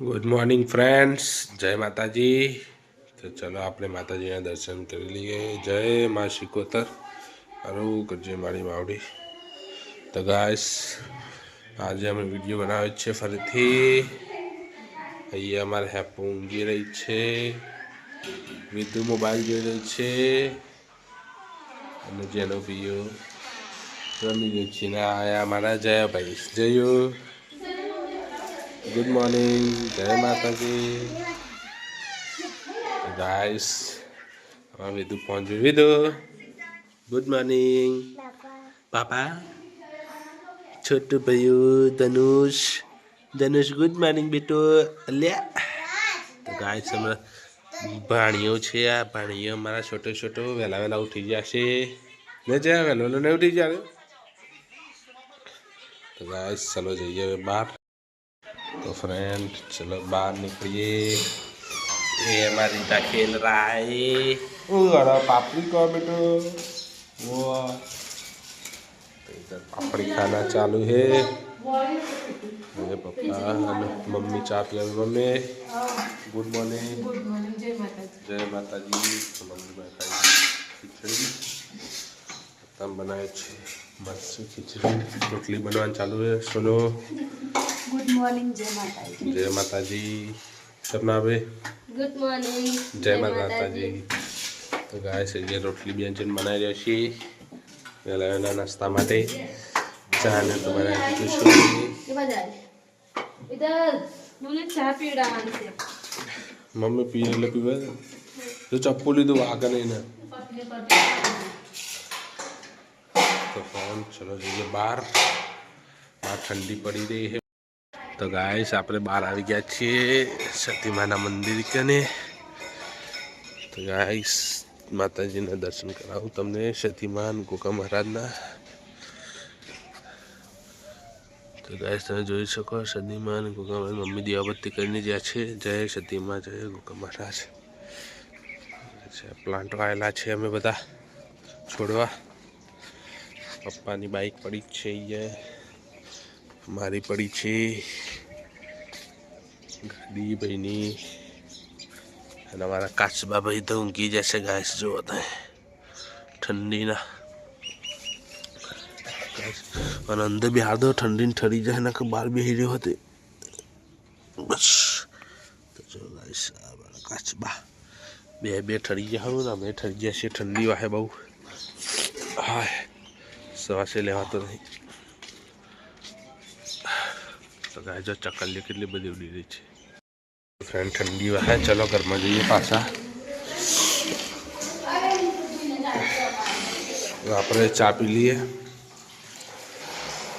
Good morning friends જય માતાજી તો ચલો આપણે માતાજીના દર્શન કરી લઈએ. જય મા શિકોતર. હરું કરજે મારી માવડી તો ગાઈસ આજે અમે વીડિયો બનાવ્યો છે ફરીથી. અહીંયા અમારે હેપો ઊંઘી રહી છે. વિધુ મોબાઈલ જોઈ રહી છે. અને જેનો પીયો રમી રહ્યો છે. ને આયા અમારા જયાભાઈ. જયો ગુડ મોર્નિંગ જય માતાજી ગાઈસ હવે વિધુ પહોંચ્યું વિધુ ગુડ મોર્નિંગ પાપા છોટું ભાઈ ધનુષ ધનુષ ગુડ મોર્નિંગ બેટો અલ્યા તો ગાઈસ હમણાં ભાણીઓ છે આ ભાણીઓ અમારા છોટો છોટો વહેલા વહેલા ઉઠી જશે ને જ્યાં વહેલો વહેલો નહીં ઉઠી જાય તો ગાઈસ ચલો જઈએ હવે બહાર. तो फ्रेंड चलो बाहर निकलिए ये हमारी रीता खेल रहा है ओ अरे पापड़ी को बेटो वो तो इधर पापड़ी खाना चालू है मेरे पापा અને મમ્મી ચા પીવા mummy good morning good morning જય માતાજી જય માતાજી તો મમ્મી મેં ખાઈ ખીચડી તમ બનાવે છે મસ્ત ખીચડી રોટલી બનવાનું ચાલુ છે સુનો ગુડ મોર્નિંગ જય માતાજી જય માતાજી સપના ભાઈ ગુડ મોર્નિંગ જય માતાજી તો ગાય છે જે રોટલી વ્યંજન બનાવી રહ્યા છીએ વહેલા વહેલા નાસ્તા માટે. ચા ને તો બનાવી દીધું છે. કે બધા ઇધર મને ચા પીવડાવવાની છે. મમ્મી પી એટલે પીવે તો ચપ્પુ લીધું આગળ નહીં ને? પતલી પતલી તો ફોન ચલો જઈએ બહાર. બહાર ઠંડી પડી રહી છે. તો ગાઈસ આપણે બહાર આવી ગયા છીએ સતીમાના મંદિર કને. તો ગાઈસ માતાજીના દર્શન કરાવું તમને સતીમાન ગોકા મહારાજના. તો ગાઈસ તમે જોઈ શકો સતીમાન ગોકા મહારાજ મમ્મી દીવાબત્તી કરીને જ્યાં છે. જય સતીમા, જય ગોકા મહારાજ. પ્લાન્ટો આવેલા છે અમે બધા. છોડવા. પપ્પાની બાઈક પડી જ છે અહીંયા. મારી પડી છે. ગાડી ભાઈની. અને અમારા કાચબા ભાઈ તો ઊંઘી જશે ઘાસ જો તમે. ઠંડીના. અને અંદર બી હાર્દો ઠંડીને ઠરી જાય ને બહાર બેસી રહ્યો હતો બસ. તો જો ગાઈસ આ કાચબા. બે બે ઠરી ગયા હું ને અમે ઠરી ગયા છીએ, ઠંડી વાહે બહુ. હા સવાસે લેવાતો નહીં. તો ગાય જો ચકલીઓ કેટલી બધી ઉડી રહી છે ફ્રેન્ડ ઠંડી વાહે ચલો ઘરમાં જઈએ. પાછા આપણે ચા પી લઈએ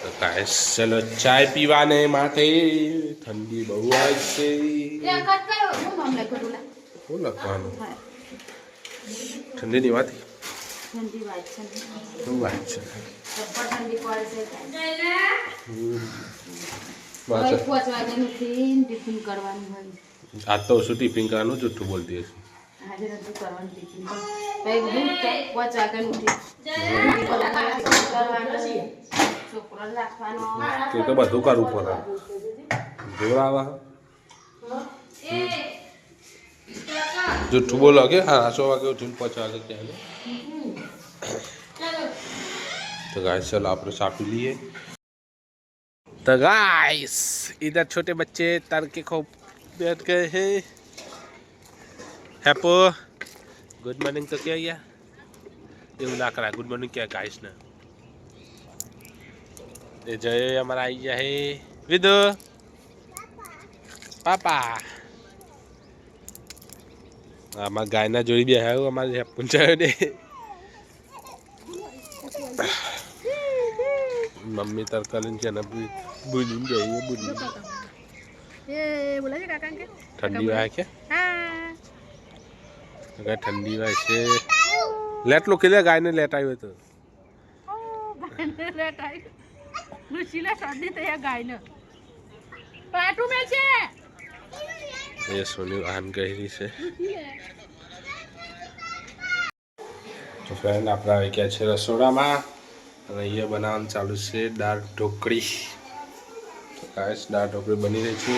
તો ગાય ચલો ચાય પીવાને માટે ઠંડી બહુ આજ છે. શું લખવાનું ઠંડીની વાત વાત શું વાત છે આ તો શું ટિફિન કરવાનું જૂઠું બોલતી તો. બધું? કરવું પડે જોરાવા જૂઠું બોલો કે હા સો વાગે ઉઠીને પચાસ વાગે તો ગાય ચાલો આપણે સાપી લઈએ. तो गाइस इधर छोटे बच्चे तड़के को बैठ गए हैं हैपो गुड मॉर्निंग तो क्या किया ये ना करा गुड मॉर्निंग क्या गाइस ने ये जय हमारा आई गया है विदु पापा આમાં ગાયના જોઈ બે આવ્યું અમારે પૂંચાયો ને મમ્મી તડકા લઈને છે ને બુલીને જઈએ કે? ઠંડી વાય કે ઠંડી વાય છે. લેટ લો કે ગાયને લેટ આવ્યો તો. લેટ આવી લુચીલા શરદી તૈયાર ગાયને. પાટું મે છે. એ સોની વાહન કહી છે. તો ફ્રેન્ડ આપણે આવી ગયા છે રસોડામાં. અને અહીંયા બનાવવાનું ચાલુ છે દાળ ઢોકળી. તો ગાઈસ દાળ ઢોકળી બની રહી છે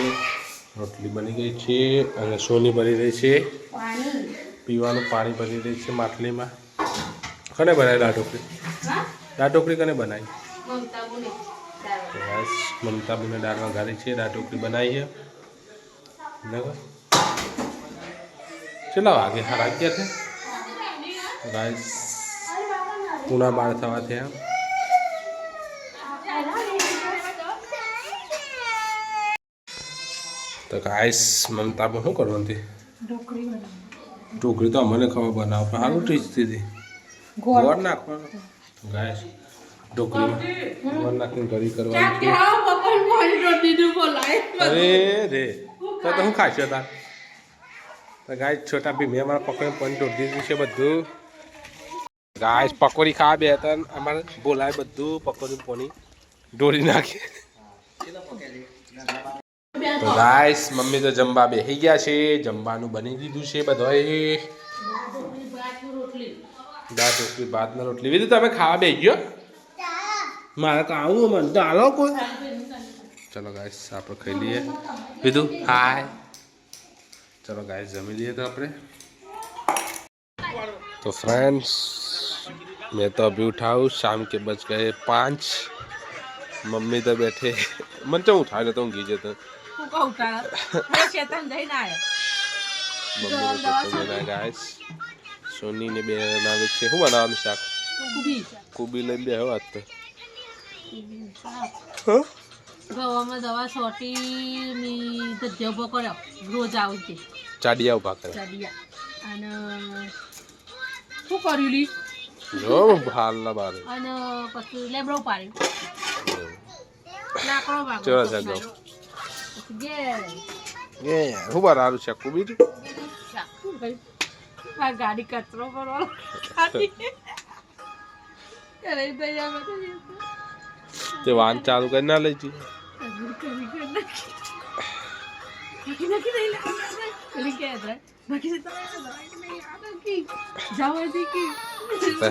રોટલી બની ગઈ છે અને સોની બની રહી છે. પીવાનું પાણી ભરી રહી છે માટલીમાં. કને બનાવી દાળ ઢોકળી? દાળ ઢોકળી કને બનાવી? બસ મમતાબીને દાળ વઘારી છે દાળ ઢોકળી બનાવી છે. કેટલા વાગે? સાડા અગિયાર છે? ગાઈસ પૂના બાર થવા થયા. તો ગાઈસ મમતામાં શું કરવાનું હતી ઢોકળી તો અમને ખબર બનાવ પણ સારું ટીચ હતી ગોળ. નાખવાનો. ગાયસ ઢોકળી ગોળ નાખીને ઘરી કરવાની અરે રે. તો તો હું ખાશો તાર? તો ગાય છોટા બી મેં અમારા પકોડી પણ ઢોકળી દીધું છે બધું. ગાય પકોડી ખાવા બે હતા અમારે બોલાય બધું. પકોડી પોની ઢોળી નાખી. તો ગાઈસ મમ્મી તો જમવા બેસી ગયા છે જમવાનું બની દીધું છે બધાએ દાળ ઢોકળી ભાત ને રોટલી બીજું તમે ખાવા બેસી ગયો મારે તો આવું મને તો હાલો કોઈ ચલો ગાઈસ આપણે ખાઈ લઈએ બીજું હાય ચલો ગાઈસ જમી લઈએ તો આપણે तो फ्रेंड्स मैं तो अभी उठा हूँ शाम के बज गए पाँच मम्मी तो बैठे मन तो उठा लेता हूँ गीजे तो તું કહું તારા. શેતાન જઈને આવ્યો મમ્મી તો મેના ગાઈસ. સોની ને બે બનાવે છે. શું બનાવવાનું શાક? કુબી. લઈને બે વાત તો. ગવામાં દવા સોટી ની ગદ્યો ઊભો કર્યો. રોજ આવું તે ચાડિયા ઊભા કરે ચડિયા. અને શું કર્યું લી? જો હાલના બારે. અને પછી લેબડો પાડ્યું લાકડો ભાગો ચલો જાગો. પછી ઘેર એ શું બનાવવાનું છે આ ગાડી કચરો કરવાનો તે વાન ચાલુ કરી ના લેજી.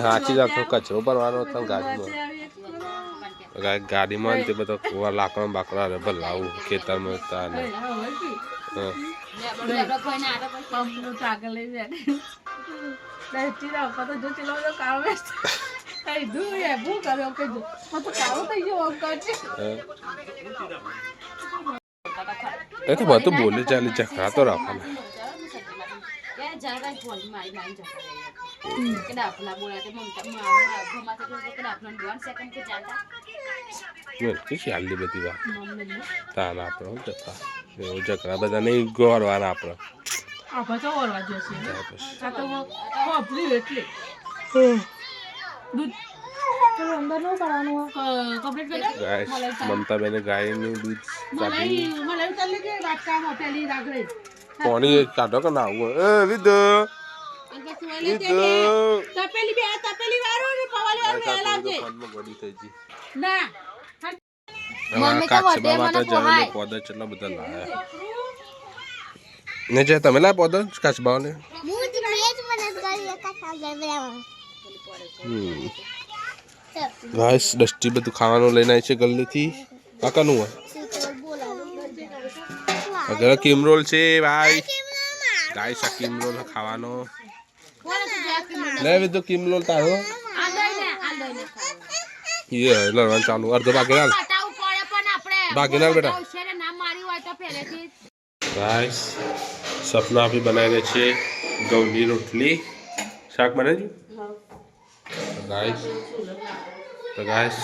સાચી વાત કચરો ભરવાનો ગાડીમાં. ગાડીમાં તે બધો કુવા લાકડા બાકડા રે લાવું ખેતરમાં હતા ને. હવે તો. બોલી ચાલી ટાંકર લઈ જાય. ના તો ચલો તો કાળો વેચ. કઈ દૂર એ ભૂ કર્યો કે જો. હું તો કાળો થઈ ગયો આમ કરજે. એ તો બધું બોલે ચાલે તો ખ્યાલની બધી વાત. તાન આપણો ચખડા એવું ચખડા બધા નહીં ગોળવાના આપણો આ બધો ઓરવા જશે ને. આ તો વાપર્યું એટલે દૂધ ક-? ગાય મમતા બેને ગાયનું દૂધ કાઢી મલાઈ મલાઈ ચાલે કે વાટકામાં પેલી રાખડે પાણી કાઢો કે ના આવું એ વિધ લે તે કે તપેલી બે તપેલી વાળો ને પવાલી વાળો ને લાવજે ફોનમાં ગોળી થઈ ગઈ ના કાચબા માટે જમીને પોદા કેટલા બધા લાયા ને જે તમે લાયા પોદા કાચબાઓને હમ ગાઈસ ડસ્ટી બધું ખાવાનું લઈને આવી છે ગલ્લીથી કાકાનું હોય અગર કિમ રોલ છે ભાઈ ગાઈસ આ કિમ રોલ ખાવાનો લે વિધો કિમ રોલ તારો આ દઈ ને આ દઈ ને ખાવાનું. એ લડવાનું ચાલુ અડધો બાકી ના બતાવવું પડે પણ આપણે બાકી ના બેટા હોશિયારે ના મારી હોય તો પહેલેથી ગાઈસ સપના બી બનાવી છે ઘઉંની રોટલી શાક બનાવી ગાઈસ તો ગાઈસ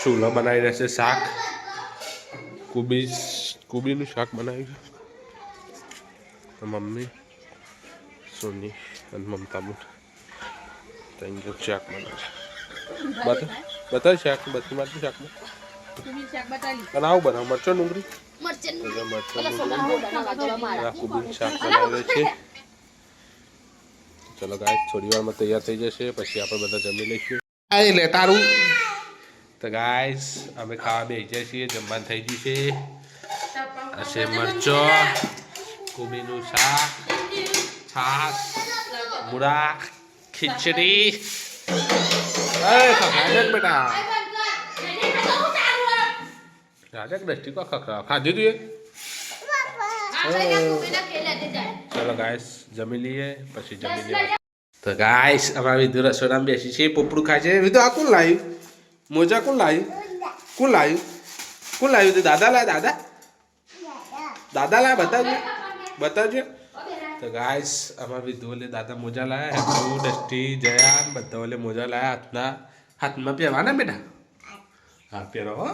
ચૂલો બનાવી રહેશે શાક કુબી કુબીનું શાક બનાવ્યું છે. મમ્મી સોની અને મમતા મું ત્રણ જણ શાક બનાવે છે. બતાવ શાક બધી મારું શાક અને આવું બનાવ મરચો ડુંગળી. કુબીનું શાક બનાવેલું છે. ચલો ગાય થોડી વારમાં તૈયાર થઈ જશે પછી આપણે બધા જમી લઈશું. તારું તો ગાઈસ અમે ખાવા બેસી જઈએ છીએ જમવાનું થઈ ગયું છે. છે મરચો કોબીનું શાક છાશ મૂળા ખીચડી બેટા રાજા દસ્તી કો ખખડા ખાધી તું ચલો ગાઈસ જમી લઈએ પછી જમી લઈએ તો ગાઈસ અમારા વિધુ રસોડામાં બેસી છે પોપડું ખાય છે વિધુ આ કોણ લાવ્યું મોજા કોણ લાવ્યું કોણ લાવ્યું કોણ લાવ્યું દાદા લાય દાદા દાદા લાયા બતાવજો. બતાવજો તો ગાઈસ અમારા વિધુ ઓલે દાદા મોજા લાયા. હેતુ ડસ્ટી જયાન બધા ઓલે મોજા લાયા હાથના. હાથમાં પહેરવાના બેટા? હા પહેરો હો.